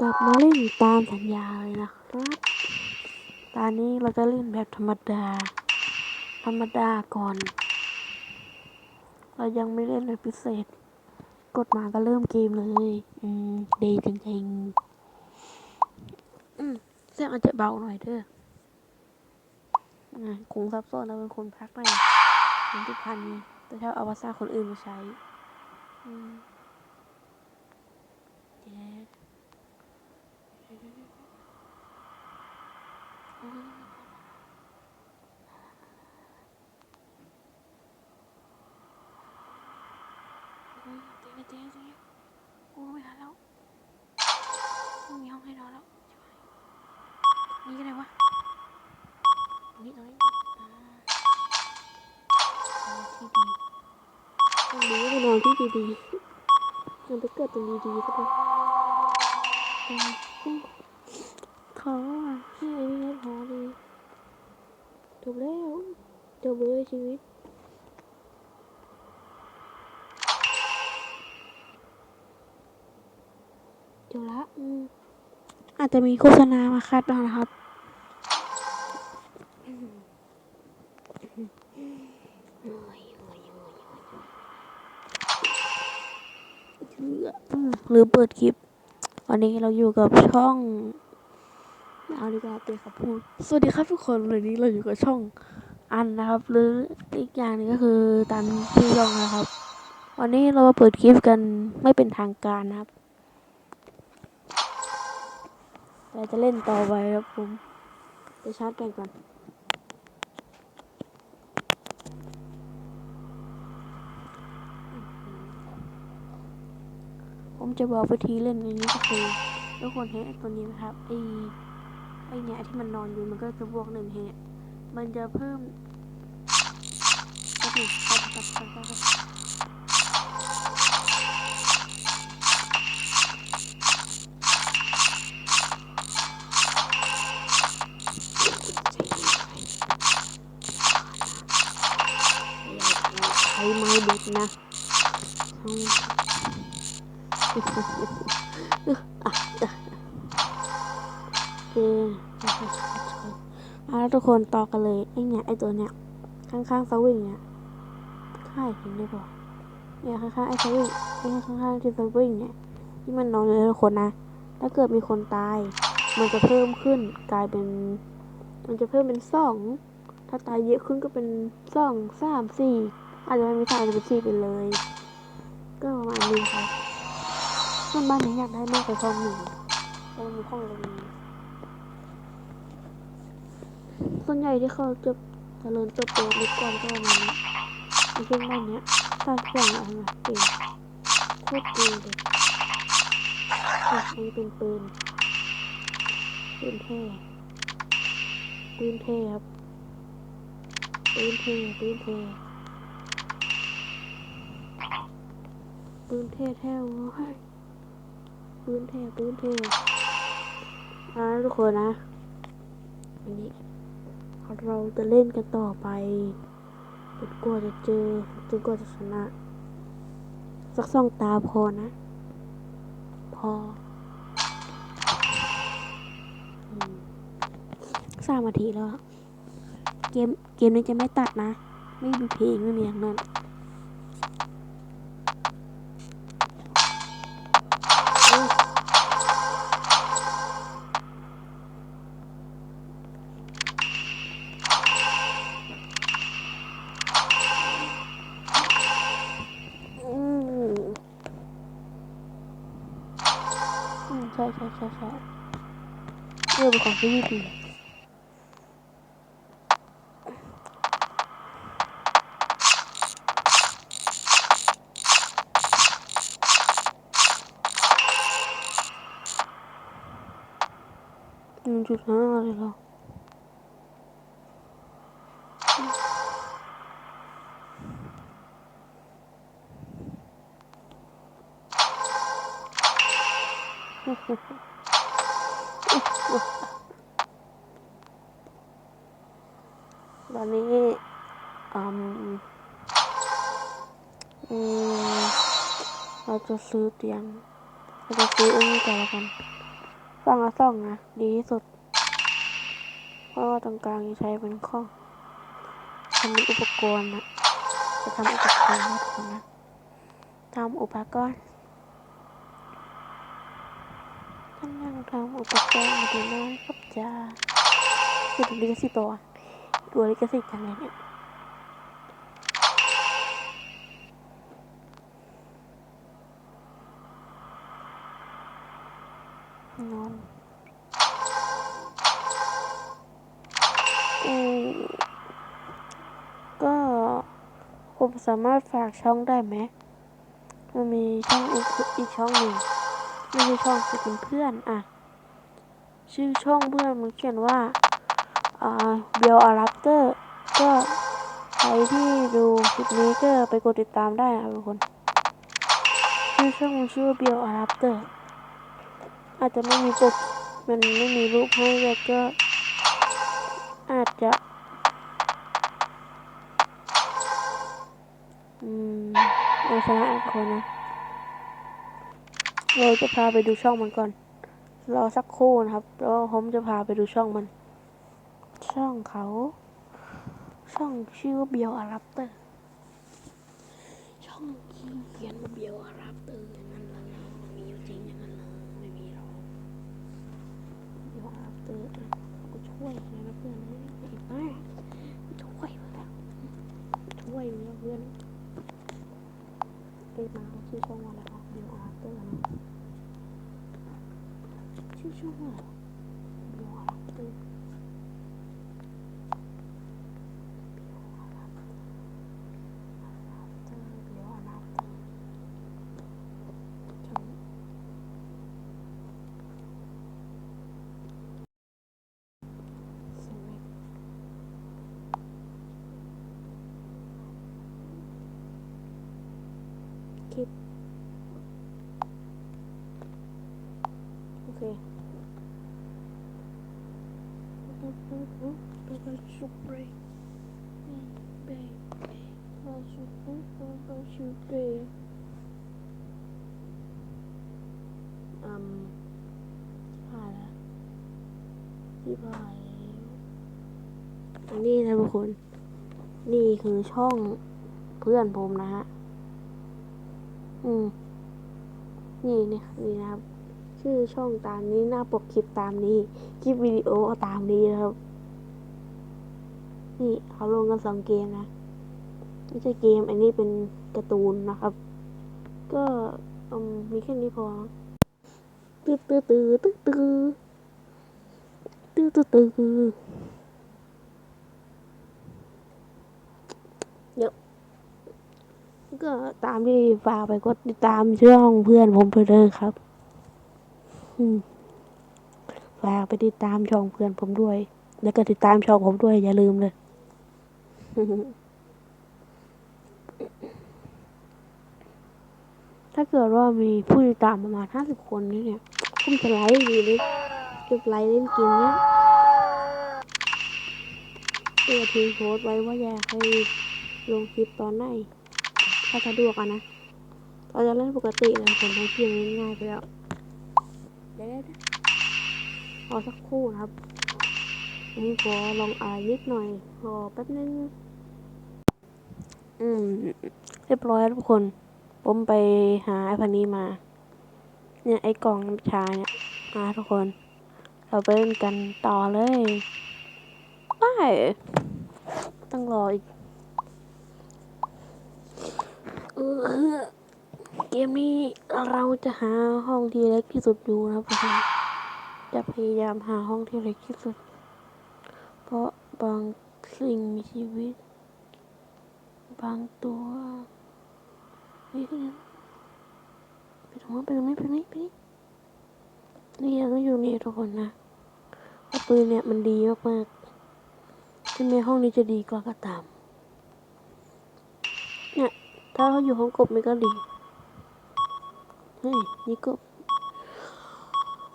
กลับมาเล่นตามสัญญาเลยนะครับ ตอนนี้เราจะเล่นแบบธรรมดา ธรรมดาก่อน เรายังไม่เล่นแบบพิเศษ กดมาก็เริ่มเกมเลย อืมดีจริงๆ อืมเสียงอาจจะเบาหน่อยเด้ออ่าคงซับซ้อนเราเป็นคนพักหน่อยเป็นที่พันไงแต่ถ้าเอาภาษาคนอื่นมาใช้ อืมเจ๊เจ๊เจ๊เจ๊โอ้ไม่ทันแล้วไม่มีห้องให้นอนแล้วชิบหายนี่ก็ได้วะ จบเลยชีวิตจบละอืมอาจจะมีโฆษณามาคัดบ้างนะครับอืมหรือเปิดคลิป วันนี้เราอยู่กับช่องไม่เอาดีกว่าเปลี่ยนคำพูด สวัสดีครับทุกคนวันนี้เราอยู่กับช่อง อันนะครับ หรืออีกอย่างหนึงก็คือตันพี่ยองนะครับ วันนี้เรามาเปิดคลิปกันไม่เป็นทางการนะครับเราจะเล่นต่อไปครับผมจะชาร์จแบตก่อนผมจะบอกวิธีเล่นในนี้ก็คือทุกคนเห็นตัวนี้ไหมครับไอ้ไอ้เนี่ยที่มันนอนอยู่มันก็จะบวกหนึ่งเฮเนี่ย มันจะเพิ่มแป๊บหนึงแป๊บแป๊บแป๊บแป๊บใช้ไม้เด็ดนะอืม ทุกคนต่อกันเลยไอ้เนี่ยไอ้ตัวเนี้ยข้างๆสวิงเนี่ยค่ายเห็นได้ปะเนี่ยข้างๆไอ้สวิงไอ้ข้างๆที่สวิงเนี่ยที่มันนอนอยู่ในคนนะถ้าเกิดมีคนตาย มันจะเพิ่มขึ้นกลายเป็น มันจะเพิ่มเป็นสองถ้าตายเยอะขึ้นก็เป็นสองสามสี่อาจจะไม่มีสามอาจจะเป็นสี่ไปเลย ก็ประมาณนี้ครับส่วนบ้านนี้อยากได้มากกว่าช่องหนึ่งเพราะมันมีห้องตรงนี้ ส่วนใหญ่ที่เขาจะเจริญเติบโตในก่อนก็ประมาณนี้ในช่วงบ้านเนี้ยตาเสียงอะไรนะเก่งโคตรเก่งเลยอะอันนี้เป็นปืนปืนเท่ปืนเท่ครับปืนเท่ปืนเท่ปืนเท่แท้ว้ยปืนเท่ปืนเท่อ่าทุกคนนะอันนี้ เราจะเล่นกันต่อไปจนกว่าจะเจอจนกว่าจะชนะ สักสองตาพอนะ พออืมสามนาทีแล้ว เกมเกมนี้จะไม่ตัดนะ ไม่มีเพลงไม่มีอย่างนั้น เรื่องเป็นข จะซื้อเตียงเราจะซื้ออันนี้ก่อนแล้วกันฟังละซ่องนะ ดีที่สุด เพราะว่าตรงกลางจะใช้เป็นข้องทำอุปกรณ์นะจะทำอุปกรณ์ให้ทุกคนนะทำอุปกรณ์กำลังทำอุปกรณ์อยู่นะครับจ้าคือถึงลิขสิทธิ์ตัวตัวลิขสิทธิ์จังเลยเนี่ย ผมสามารถฝากช่องได้ไหมมันมีช่องอีกอีกช่องหนึ่งไม่ใช่ช่องคือเป็นเพื่อนอะชื่อช่องเพื่อนมันเขียนว่าอ่าเบลอารัปเตอร์ก็ใครที่ดูคลิปนี้ก็ไปกดติดตามได้นะครับทุกคน ชื่อช่องมันชื่อเบลอารัปเตอร์อาจจะไม่มีปกมันไม่มีรูปให้แล้วก็อาจจะ ชนะคนนะ เราจะพาไปดูช่องมันก่อน รอสักครู่นะครับ แล้วผมจะพาไปดูช่องมัน ช่องเขา ช่องชื่อว่าเบียวอารับเตอร์ ช่องที่เขียนว่าเบียวอารับเตอร์อย่างนั้นเหรอมันมีอยู่จริงอย่างนั้นเหรอไม่มีหรอกเดี๋ยวอาเตอร์กูช่วย 嗯，我都。 ชุบเบรกเบรกมาชุบเบรกมาชุบเบรกอืมผ่านแล้วที่ผ่านแล้วนี่นะทุกคน นี่คือช่องเพื่อนผมนะฮะ อืม นี่นี่นี่นะครับ ชื่อช่องตามนี้หน้าปกคลิปตามนี้ คลิปวิดีโอตามนี้นะครับ นี่เขาลงกันสองเกมนะไม่ใช่เกม อันนี้เป็นการ์ตูนนะครับ ก็มมีแค่นี้พอตื้อตื้อตื้อตื้อตื้อตื้อตื้อตื้อก็ตามที่ฝากไปกดติดตามช่องเพื่อนผมไปเลยครับฝากไปติดตามช่องเพื่อนผมด้วย แล้วก็ติดตามช่องผมด้วยอย่าลืมเลย ถ้าเกิดว่ามีผู้ติดตามประมาณห้าสิบคนนี่เนี่ยผมจะไลฟ์อยู่นี่จะไลฟ์เล่นเกมเนี้ยเพื่อทิ้งโพสไว้ว่าอยากให้ลงคลิปตอนไหน ถ้าสะดวกอะนะเราจะเล่นปกติเลยผมทำเพียงง่ายๆไปแล้วเดี๋ยวรอสักครู่นะครับผมขอลองอ่านนิดหน่อยรอแป๊บนึง อืม เรียบร้อยทุกคน ผมไปหาไอ้พันนี้มา เนี่ยไอ้กล่องน้ำชาเนี่ยมาทุกคน เราไปเล่นกันต่อเลยไปต้องรออีกเออเกมนี้เราจะหาห้องที่เล็กที่สุดอยู่นะครับผมจะพยายามหาห้องที่เล็กที่สุด เพราะบางสิ่งมีชีวิต บางตัวเฮ้ยไปตรงนั้นไปตรงนี้ไปตรงนี้ไปนี่นี่เราต้องอยู่นี่ทุกคนนะปืนเนี่ยมันดีมากๆถึงแม้ห้องนี้จะดีกว่าก็ตาม เนี่ย ถ้าเขาอยู่ห้องกบมันก็ดี เฮ้ย นี่กบ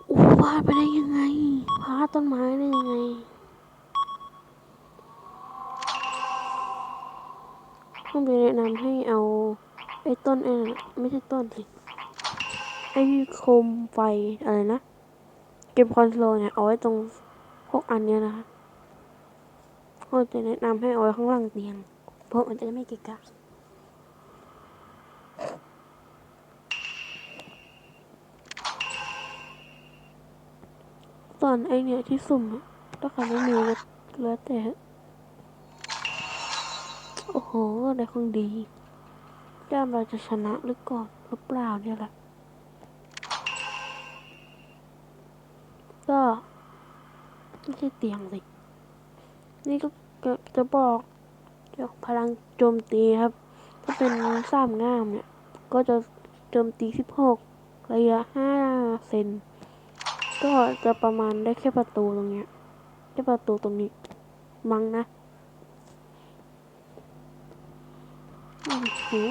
โอ้พลาดไปได้ยังไงพาดต้นไม้ได้ยังไง ต้องไปแนะนำให้เอาไอ้ต้นไอ้น่ะไม่ใช่ต้นสิไอ้โคมไฟอะไรนะ เก็บคอนโซลเนี่ยเอาไว้ตรงพวกอันเนี้ยนะคะก็จะแนะนำให้เอาไว้ข้างล่างเตียง เพราะมันจะได้ไม่เกะกะส่วนไอเนี่ยที่สุ่มถ้าใครไม่มีก็แล้วแต่ หได้ของดีด้ามเราจะชนะหรือก่อนหรือเปล่าเนี่ยแหละ ก็ไม่ใช่เตียงสิ นี่ก็จะบอกเกี่ยวกับพลังโจมตีครับ ถ้าเป็นสามง่ามเนี่ย ก็จะโจมตีสิบหกระยะห้าเซน ก็จะประมาณได้แค่ประตูตรงเนี้ย แค่ประตูตรงนี้ มั้งนะ โอ้โห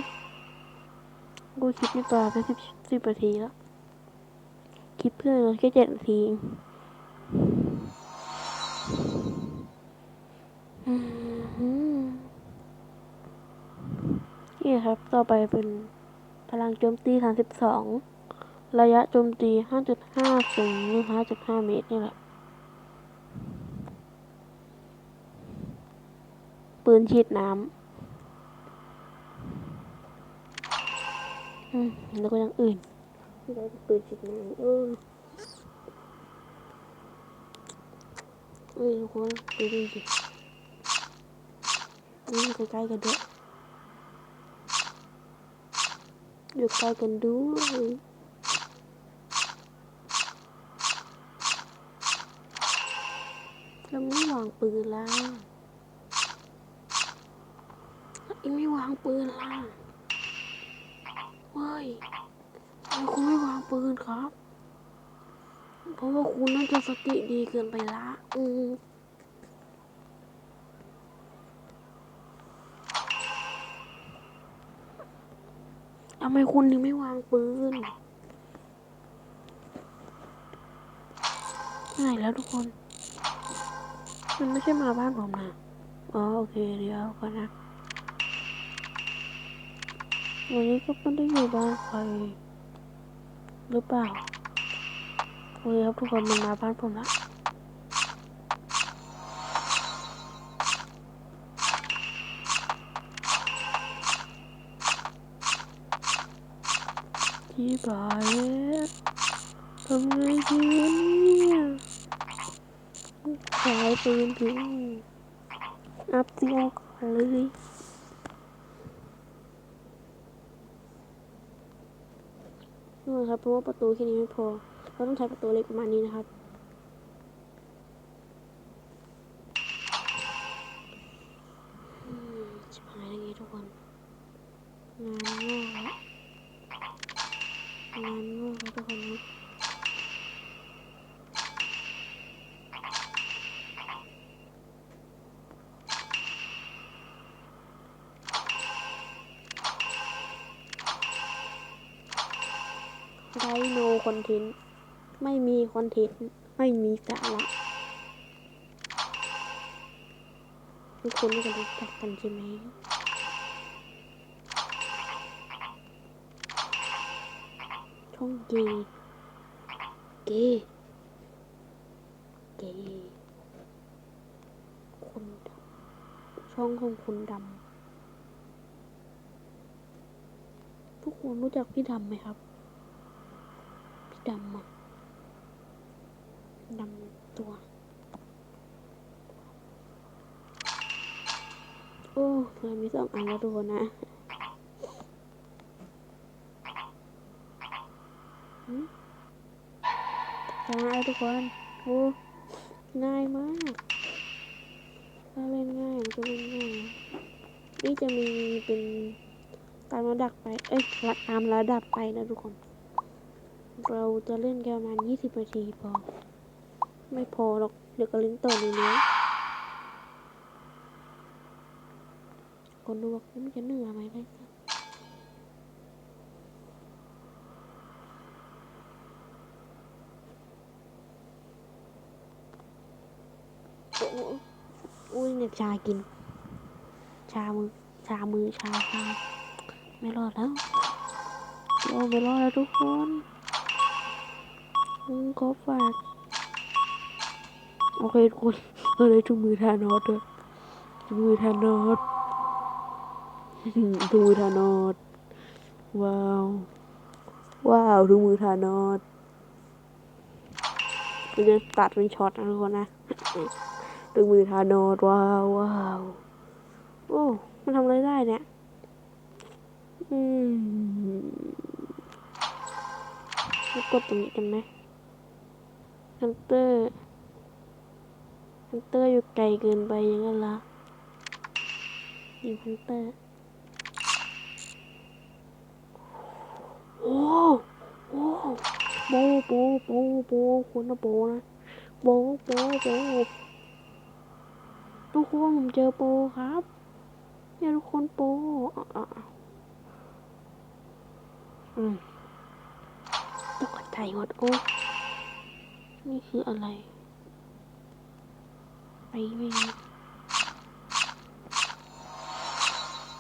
กูคลิปนี่ปลาไปสิบสิบนาทีแล้ว คลิปเพื่อนเราแค่เจ็ดนาทีนี่ครับ ต่อไปเป็นพลังโจมตีสามสิบสองระยะโจมตี 5.5ถึง5.5 เมตรนี่แหละ ปืนฉีดน้ำ อืม แล้วก็อย่างอื่นไม่ได้ปืนฉีดน้ำเออเอ้ยทุกคนดูดิสินี่ใกล้ๆกันด้วยอยู่ใกล้กันด้วยแล้วไม่วางปืนล่ะแล้วอีไม่วางปืนล่ะ เฮ้ยทำไมคุณไม่วางปืนครับ เพราะว่าคุณน่าจะสติดีเกินไปละ อืมทำไมคุณถึงไม่วางปืนไหนแล้วทุกคน มันไม่ใช่มาบ้านผมนะ อ๋อ โอเค เดี๋ยวก่อนนะ วันนี้ก็ไม่ได้อยู่บ้านใครหรือเปล่าโอเคครับทุกคนมันมาบ้านผมละที่บายทำไงดีเนี่ยขายปืนถึงอัพเตียงก่อนเลย ครับ เพราะว่าประตูแค่นี้ไม่พอ เราต้องใช้ประตูเล็กประมาณนี้นะครับ อืมชิบหายแล้วไงทุกคน งานงอกแล้วงานงอกแล้วทุกคนนะไรโนค อนเทนต์ไม่มีคอนเทนต์ไม่มีสาระทุกคนน่าจะรู้จักกันใช่ไหมช่องเกย์เกย์เกย์คนดำช่องของคนดำทุกคนรู้จักพี่ดำไหมครับ ดำอะดำตัว โอ้เรามีสองอันแล้วทุกคนะชนะแล้วทุกคนโอ้ง่ายมากถ้าเล่นง่ายก็เล่นง่ายนี่จะมีเป็นตามระดับไป เอ้ยตามระดับไปนะทุกคน เราจะเล่นกันประมาณยี่สิบนาทีพอ ไม่พอหรอก เดี๋ยวก็เล่นต่อเรื่อยๆคนดูว่ามันจะเหนื่อยไหมได้สักโอ้โอ้อุ้ยเนี่ยชากิน ชามือ ชามือ ชาชาไม่รอดแล้วโอ้ไม่รอดแล้วทุกคน อืมขอฝากโอเคทุกคนเราเลยถุงมือทานอสด้วยถุงมือทานอสถุงมือทานอสว้าวว้าวถุงมือทานอสเราจะตัดเป็นช็อตนะทุกคนนะถุงมือทานอสว้าวว้าวโอ้มันทำอะไรได้เนี่ยอืมกดตรงนี้กันไหม ฮันเตอร์ฮันเตอร์อยู่ไกลเกินไปยังไงั้นละยิงฮันเตอร์ โอ้โอ้โบโบโบโบคนนะโบนะโบโบโบทุกคนผมเจอโปครับเนี่ยทุกคนโปอะอะอะอืมตกใจหมดโอ้ นี่คืออะไร ไปไม่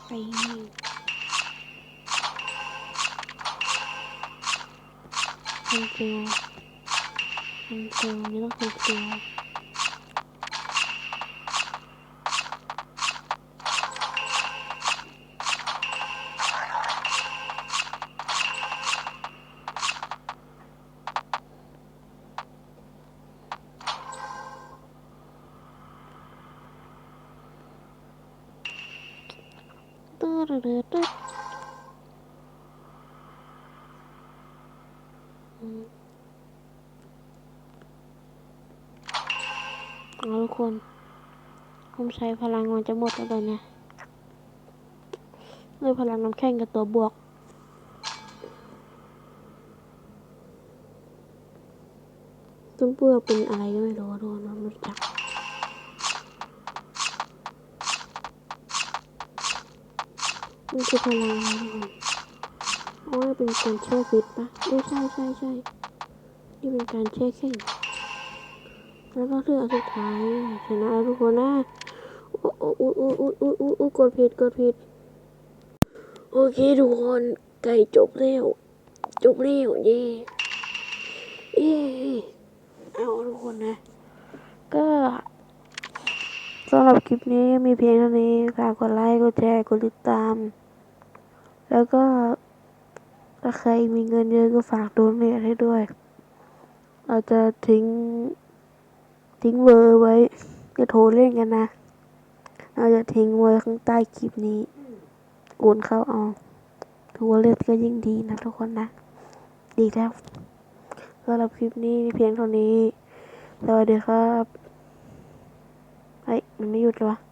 ไปไม่คอนเซลคอนเซลนี่ต้องคอนเซลตื้อ ดือดื้อดื้ออืมเอาทุกคน ผมใช้พลังมันจะหมดแล้วตอนเนี้ยเลยพลังน้ำแข็งกับตัวบวกต้นเปลือกเป็นอะไรก็ไม่รู้อะทุกคนม่รู้จัก มันคือพลังโอ้ยเป็นการแช่ฟิตปะเออใช่ใช่ใช่นี่เป็นการแช่แข็งแล้วก็เลือกสุดท้ายชนะทุกคนนะอู้อู้อู้อู้อู้อู้อ้กดผิดกดผิดโอเคทุกคนไก่จบแล้วจบแล้วเย่เย่เอาทุกคนนะ ก็สำหรับคลิปนี้มีเพียงเท่านี้ฝากกดไลค์กดแชร์กดติดตาม แล้วก็ถ้าใครมีเงินเยอะก็ฝากโดนเนทให้ด้วย เราจะทิ้ง ทิ้งเบอร์ไว้ จะโทรเล่นกันนะ เราจะทิ้งไว้ข้างใต้คลิปนี้โอนเข้าเอาทัวเล่นก็ยิ่งดีนะทุกคนนะ ดีแล้วสำหรับคลิปนี้เพียงเท่านี้ สวัสดีครับ เฮ้ย มันไม่หยุดเลยวะ